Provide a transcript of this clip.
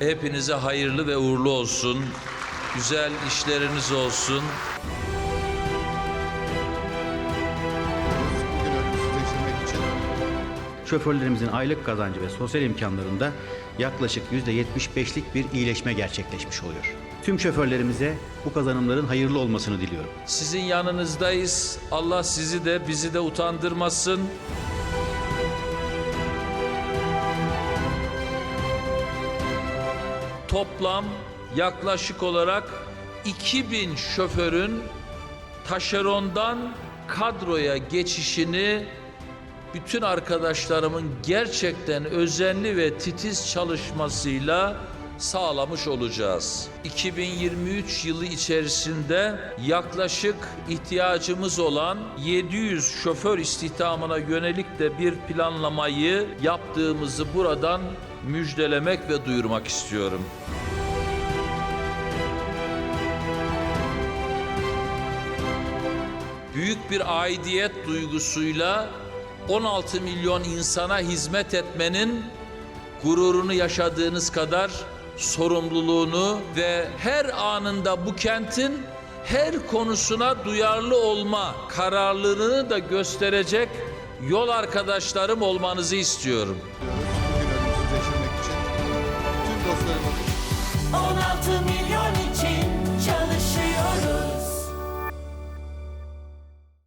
Hepinize hayırlı ve uğurlu olsun. Güzel işleriniz olsun. Şoförlerimizin aylık kazancı ve sosyal imkanlarında yaklaşık %75'lik bir iyileşme gerçekleşmiş oluyor. Tüm şoförlerimize bu kazanımların hayırlı olmasını diliyorum. Sizin yanınızdayız. Allah sizi de bizi de utandırmasın. Toplam yaklaşık olarak 2000 şoförün taşerondan kadroya geçişini bütün arkadaşlarımın gerçekten özenli ve titiz çalışmasıyla sağlamış olacağız. 2023 yılı içerisinde yaklaşık ihtiyacımız olan 700 şoför istihdamına yönelik de bir planlamayı yaptığımızı buradan müjdelemek ve duyurmak istiyorum. büyük bir aidiyet duygusuyla 16 milyon insana hizmet etmenin gururunu yaşadığınız kadar sorumluluğunu ve her anında bu kentin her konusuna duyarlı olma kararlılığını da gösterecek yol arkadaşlarım olmanızı istiyorum. tüm dostlarımız 16 milyon için